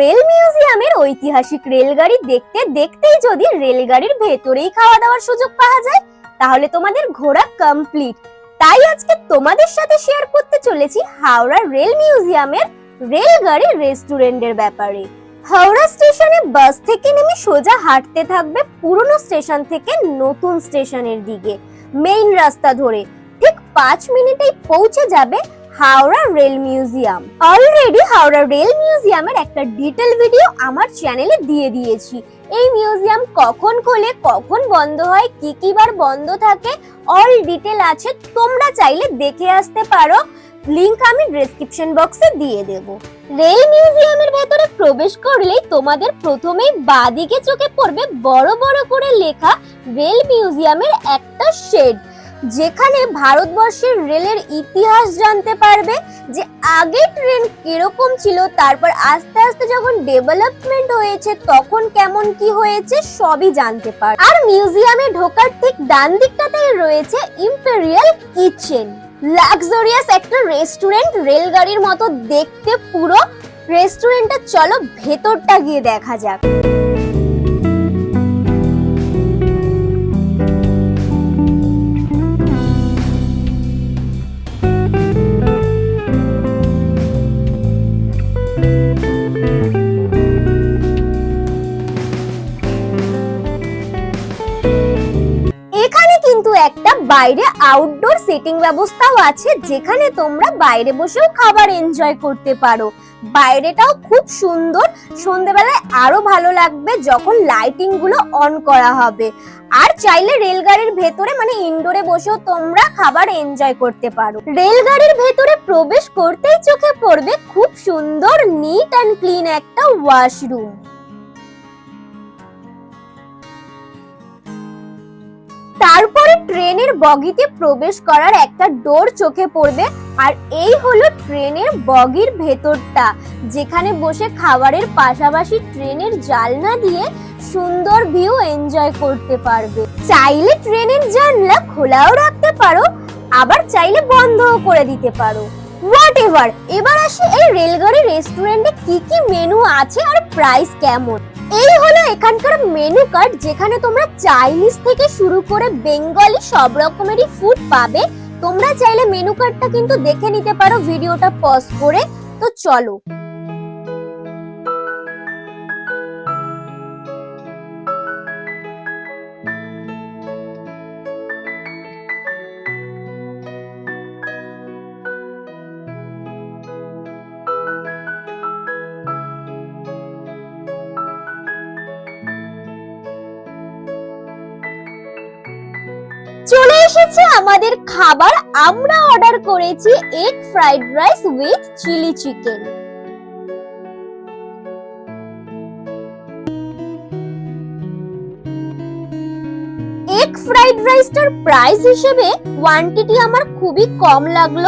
Rail মিউজিয়ামের ঐতিহাসিক রেলগাড়ি দেখতে দেখতেই যদি রেলগাড়ির ভেতরেই খাওয়া দাওয়ার সুযোগ পাওয়া যায়, তাহলে তোমাদের ঘোরা কমপ্লিট তাই আজকে তোমাদের সাথে শেয়ার করতে চলেছি হাওড়া রেল মিউজিয়ামের রেলগাড়ি রেস্টুরেন্টের ব্যাপারে। হাওড়া স্টেশনে বাস থেকে নেমে সোজা হাঁটতে থাকবে পুরনো স্টেশন থেকে নতুন স্টেশনের দিকে। মেইন রাস্তা ধরে ঠিক পাঁচ মিনিটেই পৌঁছে যাবে Howrah rail museum. Already Howrah rail মিউজিয়ামের একটা ডিটেল ভিডিও আমার চ্যানেলে দিয়ে দিয়েছি। এই মিউজিয়াম কখন খোলে, কখন বন্ধ হয়, কি কি বার বন্ধ থাকে অল ডিটেল আছে। তোমরা চাইলে দেখে আসতে পারো। লিংক আমি ডেসক্রিপশন বক্সে দিয়ে দেব। রেল মিউজিয়ামের ভেতরে প্রবেশ করলেই তোমাদের প্রথমেই বাদিকে চোখে পড়বে বড় বড় করে লেখা রেল মিউজিয়ামের একটা শেড যেখানে ভারতবর্ষের রেলের ইতিহাস জানতে পারবে যে আগে ট্রেন কীরকম ছিল, তারপর আস্তে আস্তে যখন ডেভেলপমেন্ট হয়েছে, তখন কেমন কি হয়েছে সবই জানতে পার। আর মিউজিয়ামে ঢোকার ঠিক ডান দিকটাতেই রয়েছে ইম্পেরিয়াল কিচেন লাক্সারিয়াস একটা রেস্টুরেন্ট রেলগাড়ির মতো দেখতে পুরো। রেস্টুরেন্টটা চলো ভেতরটা গিয়ে দেখা যাক। বাইরে আউটডোর সিটিং ব্যবস্থাও আছে, যেখানে তোমরা বাইরে বসেও খাবার এনজয় করতে পারো। বাইরেটাও খুব সুন্দর, সন্ধেবেলায় আরও ভালো লাগবে যখন লাইটিংগুলো অন করা হবে। আর চাইলে রেলগাড়ির ভেতরে মানে ইনডোরে বসেও তোমরা খাবার এনজয় করতে পারো। রেলগাড়ির ভেতরে প্রবেশ করতেই চোখে পড়বে খুব সুন্দর নিট অ্যান্ড ক্লিন একটা ওয়াশরুম বগিতে প্রবেশ করার একটা ডোর চোখে পড়বে। আর এই হলো ট্রেনের বগির ভেতরটা, যেখানে বসে খাবারের পাশাপাশি ট্রেনের জালনা দিয়ে সুন্দর ভিউ এনজয় করতে পারবে। চাইলে ট্রেনের জানলা খোলাও রাখতে পারো, আবার চাইলে বন্ধও করে দিতে পারো। হোয়াট এভার এবার আসি এই রেলগাড়ি রেস্টুরেন্টে কি কি মেনু আছে আর প্রাইস কেমন? এই হলো এখানকার মেনু কার্ড যেখানে তোমরা চাইনিজ থেকে শুরু করে বেঙ্গলি সব রকমেরই ফুড পাবে। তোমরা চাইলে মেনু কার্ডটা কিন্তু দেখে নিতে পারো ভিডিওটা পজ করে। তো চলো। চলে এসেছে আমাদের খাবার। আমরা অর্ডার করেছি egg fried rice with chilli chicken egg fried রাইসটার price হিসেবে কোয়ান্টিটি আমার খুবই কম লাগল।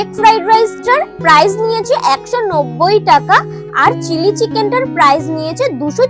এগ ফ্রাইড রাইসটার প্রাইস নিয়েছে একশো নব্বই টাকা আর চিলি চিকেনটার প্রাইস নিয়েছে দুশো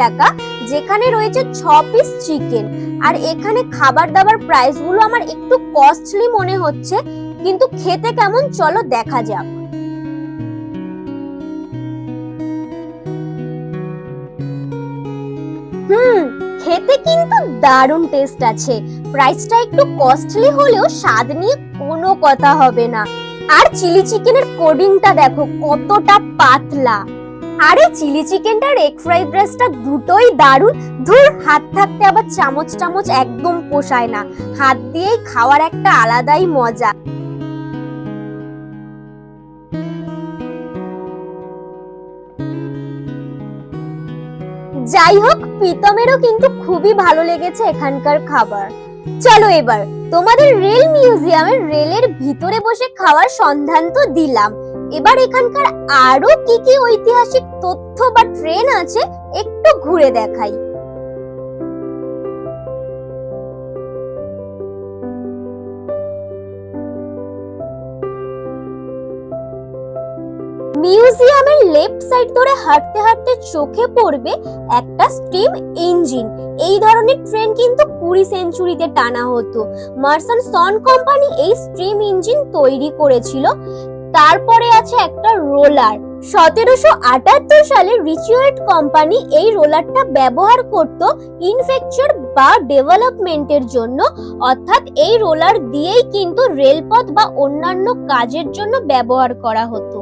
টাকা। যেখানে রয়েছে ছ পিস চিকেন আর এখানে খাবার দাবার প্রাইসগুলো আমার একটু কস্টলি মনে হচ্ছে, কিন্তু খেতে কেমন চলো দেখা যাক। হুম, খেতে কিন্তু দারুণ টেস্ট আছে। প্রাইসটা একটু কস্টলি হলেও স্বাদ নিয়ে কোনো কথা হবে না। আর চিলি চিকেনের কোডিংটা দেখো, কতটা পাতলা। আরে চিলি চিকেনটার এগ ফ্রাইড রাইসটা দুটোই দারুণ। ধুর, হাত থাকতে আবার চামচ চামচ একদম পোষায় না। হাত দিয়েই খাওয়ার একটা আলাদাই মজা। যাই হোক, প্রীতমেরও কিন্তু খুবই ভালো লেগেছে এখানকার খাবার। চলো এবার, তোমাদের রেল মিউজিয়ামের রেলের ভিতরে বসে খাওয়ার সন্ধান তো দিলাম। এবার এখানকার আরও কি কি ঐতিহাসিক তথ্য বা ট্রেন আছে একটু ঘুরে দেখাই। মিউজিয়ামের লেফট সাইড ধরে হাঁটতে হাঁটতে চোখে পড়বে একটা স্টিম ইঞ্জিন। এই ধরনের ট্রেন কিন্তু কুড়ি সেঞ্চুরিতে টানা হতো। মার্সান সন কোম্পানি এই স্টিম ইঞ্জিন তৈরি করেছিল। তারপরে আছে একটা রোলার। সতেরোশো আটাত্তর সালে রিচুয়েট কোম্পানি এই রোলারটা ব্যবহার করত ইনফেকচার বা ডেভেলপমেন্টের জন্য। অর্থাৎ এই রোলার দিয়েই কিন্তু রেলপথ বা অন্যান্য কাজের জন্য ব্যবহার করা হতো।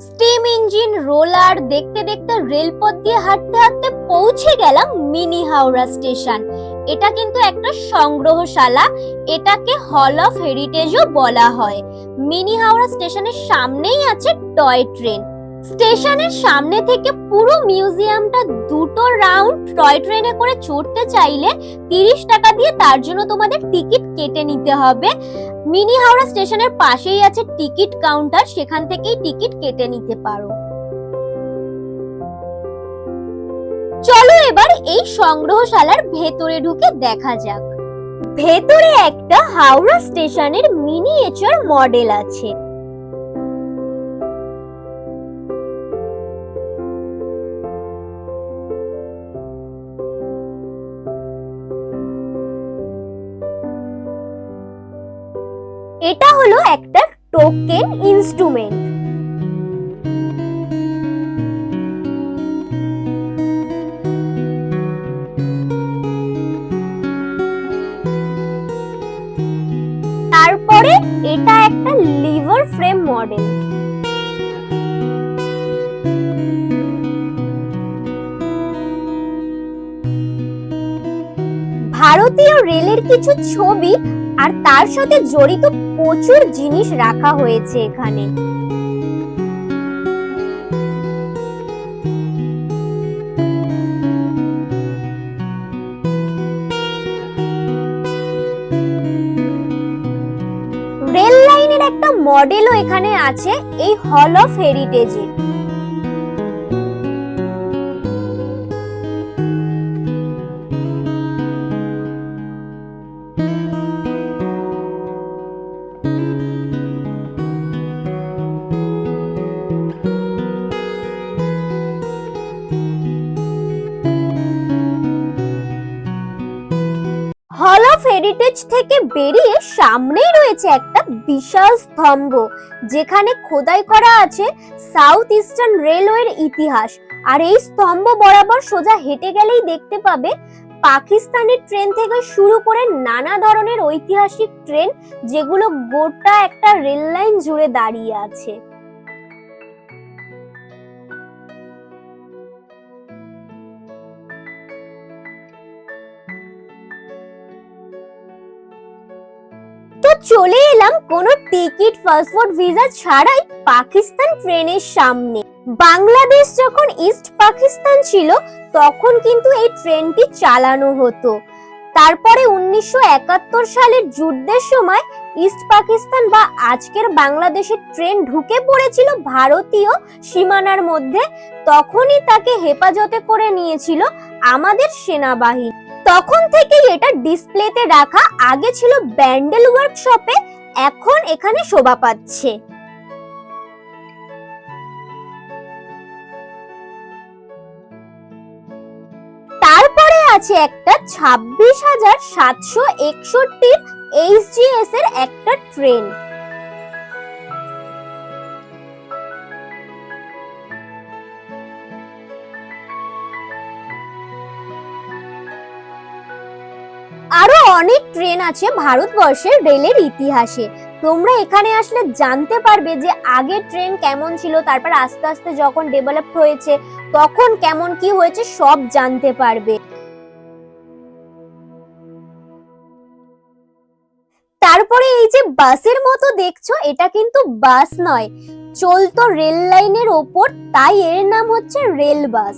স্টিম ইঞ্জিন, রোলার, দেখতে দেখতে রেলপথ দিয়ে হাঁটতে হাঁটতে পৌঁছে গেলাম মিনি হাওড়া স্টেশন। এটা কিন্তু একটা সংগ্রহশালা। এটাকে হল অফ হেরিটেজও বলা হয়। মিনি হাওড়া স্টেশনের সামনেই আছে টয় ট্রেন। স্টেশনের সামনে থেকে পুরো মিউজিয়ামটা দুটো রাউন্ড টয় ট্রেনে করে চড়তে চাইলে তিরিশ টাকা দিয়ে তার জন্য তোমাদের টিকিট কেটে নিতে হবে। মিনি হাওড়া স্টেশনের পাশেই আছে টিকিট কাউন্টার, সেখান থেকেই টিকিট কেটে নিতে পারো। চলো এবার এই সংগ্রহশালার ভেতরে ঢুকে দেখা যাক। ভেতরে একটা হাওড়া স্টেশনের মিনিয়েচার মডেল আছে। এটা হলো একটা টোকেন ইনস্ট্রুমেন্ট মডেল। ভারতীয় রেলের কিছু ছবি আর তার সাথে জড়িত প্রচুর জিনিস রাখা হয়েছে এখানে। একটা মডেলও এখানে আছে এই হল অফ হেরিটেজে thank অফ হেরিটেজ থেকে বেরিয়ে সামনেই রয়েছে একটা বিশাল স্তম্ভ, যেখানে খোদাই করা আছে সাউথ ইস্টার্ন রেলওয়ের ইতিহাস। আর এই স্তম্ভ বরাবর সোজা হেঁটে গেলেই দেখতে পাবে পাকিস্তানের ট্রেন থেকে শুরু করে নানা ধরনের ঐতিহাসিক ট্রেন, যেগুলো গোটা একটা রেল লাইন জুড়ে দাঁড়িয়ে আছে। চলে এলাম কোনো টিকিট পাসপোর্ট ভিসা ছাড়াই পাকিস্তান ট্রেনের সামনে। বাংলাদেশ যখন ইস্ট পাকিস্তান ছিল, তখন কিন্তু এই ট্রেনটি চালানো হতো। তারপরে উনিশশো একাত্তর সালের যুদ্ধের সময় ইস্ট পাকিস্তান বা আজকের বাংলাদেশের ট্রেন ঢুকে পড়েছিল ভারতীয় সীমানার মধ্যে, তখনই তাকে হেফাজতে করে নিয়েছিল আমাদের সেনাবাহিনী। তখন থেকেই এটা ডিসপ্লেতে রাখা আগে ছিল ব্যান্ডেল ওয়ার্কশপে এখন এখানে শোভা পাচ্ছে। তারপরে আছে একটা ছাব্বিশ হাজার সাতশো একষট্টির এইচজিএস এর একটা ট্রেন ট্রেন আছে ভারতবর্ষের রেলের ইতিহাসে। তোমরা এখানে আসলে জানতে পারবে যে আগে ট্রেন কেমন ছিল, তারপর আস্তে আস্তে যখন ডেভেলপ হয়েছে, তখন কেমন কি হয়েছে সব জানতে পারবে। তারপরে এই যে বাসের মতো দেখছ, এটা কিন্তু বাস নয়, চলতো রেল লাইনের ওপর, তাই এর নাম হচ্ছে রেল বাস।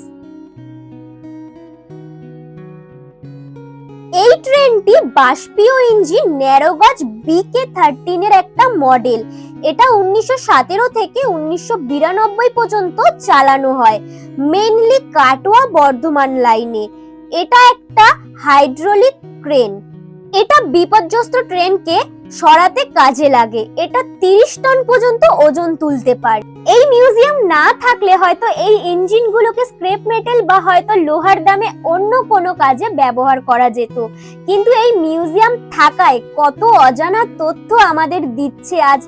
ট্রেনটি বাষ্পীয় ইঞ্জিন ন্যারোগজ বিকে থার্টিন এর একটা মডেল এটা উনিশশো সতেরো থেকে উনিশশো বিরানব্বই পর্যন্ত চালানো হয় মেনলি কাটোয়া বর্ধমান লাইনে এটা একটা হাইড্রোলিক ক্রেন এটা বিপর্যস্ত ট্রেনকে সরাতে কাজে লাগে। এটা তিরিশ টন পর্যন্ত ওজন তুলতে পারে। এই মিউজিয়াম না থাকলে হয়তো এই ইঞ্জিনগুলোকে স্ক্রেপ মেটাল বা হয়তো লোহার দামে অন্য কোনো কাজে ব্যবহার করা যেত। কিন্তু এই মিউজিয়াম থাকায় কত অজানা তথ্য আমাদের দিচ্ছে আজ।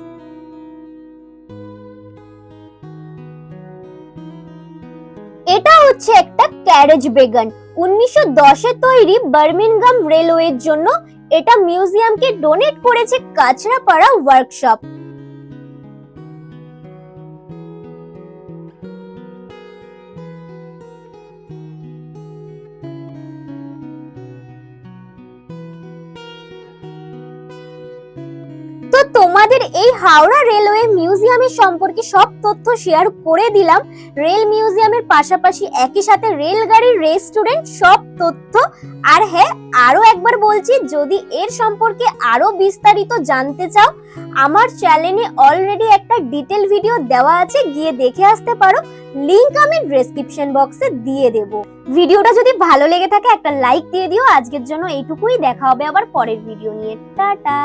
এটা হচ্ছে একটা ক্যারেজ বেগান। উনিশশো দশে তৈরি বার্মিনগাম রেলওয়ের জন্য এটা মিউজিয়ামকে ডোনেট করেছে কাছড়াপাড়া ওয়ার্কশপ তোমাদের এই হাওড়া রেলওয়ে মিউজিয়ামের সম্পর্কে সব তথ্য শেয়ার করে দিলাম। রেল মিউজিয়ামের পাশাপাশি একই সাথে রেলগাড়ির রেস্টুরেন্ট সব তথ্য। আর হ্যাঁ আরও একবার বলছি, যদি এর সম্পর্কে আরও বিস্তারিত জানতে চাও, আমার চ্যানেলে অলরেডি একটা ডিটেল ভিডিও দেওয়া আছে, গিয়ে দেখে আসতে পারো। লিংক আমি ডেসক্রিপশন বক্সে দিয়ে দেব। ভিডিওটা যদি ভালো লেগে থাকে, একটা লাইক দিয়ে দিও। আজকের জন্য এইটুকুই। দেখা হবে আবার পরের ভিডিও নিয়ে। টাটা!